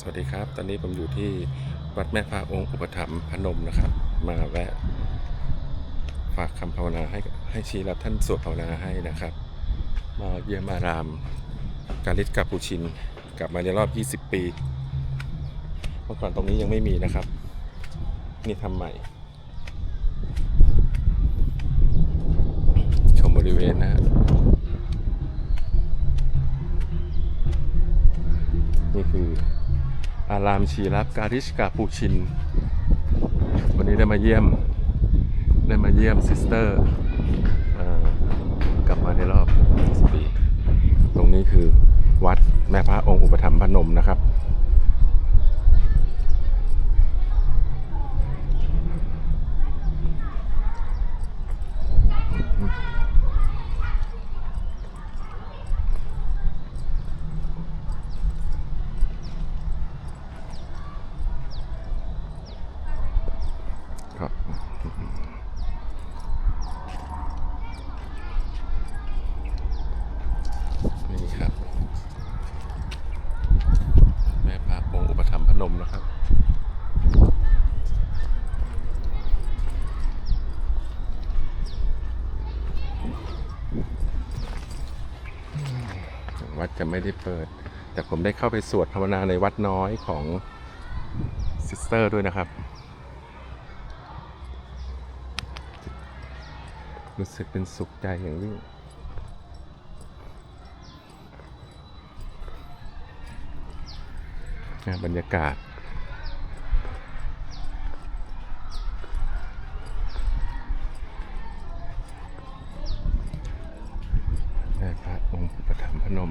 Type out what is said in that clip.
สวัสดีครับ ตอนนี้ผมอยู่ที่วัดแม่พระองค์อุปถัมภ์พนมนะครับ มาแวะ ฝากคำภาวนาให้ให้ชีรับท่านสวดภาวนาให้นะครับ มาเยี่ยมอาราม กาลิศกาปูชิน กลับมาในรอบ 20 ปี เมื่อก่อนตรงนี้ยังไม่มีนะครับ นี่ทำใหม่ ชมบริเวณนะฮะนี่คือ อารามชีรับการิชกาปูชิน วันนี้ได้มาเยี่ยม ได้มาเยี่ยมซิสเตอร์อกลับมาในรอบ 20 ปี ตรงนี้คือวัดแม่พระองค์อุปถัมภ์พนมนะครับ ครับ นี่ครับ แม่พระองค์อุปถัมภ์พนมนะครับวัดจะไม่ได้เปิด แต่ผมได้เข้าไปสวดภาวนาในวัดน้อยของซิสเตอร์ด้วยนะครับ รู้สึกเป็นสุขใจอย่างยิ่งบรรยากาศ พระองค์ประธถมพนม